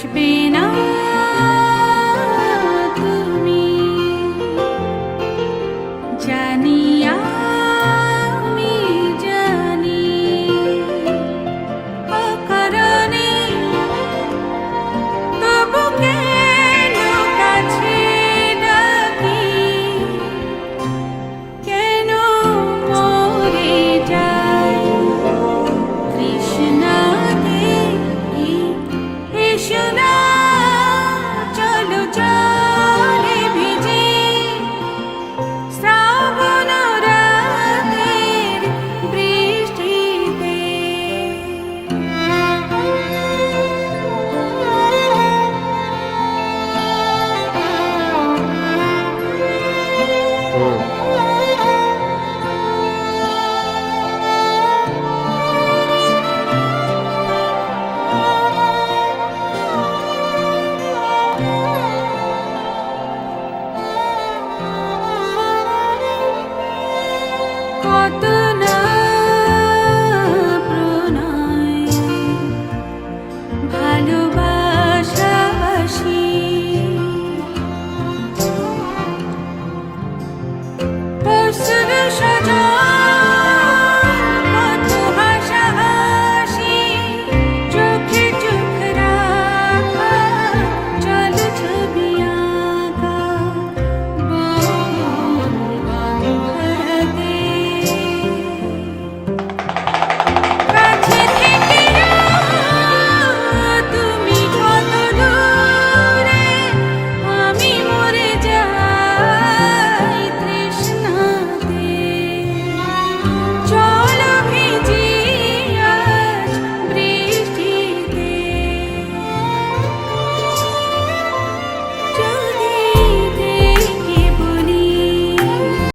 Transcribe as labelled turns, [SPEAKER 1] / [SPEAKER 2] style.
[SPEAKER 1] আসবে না কত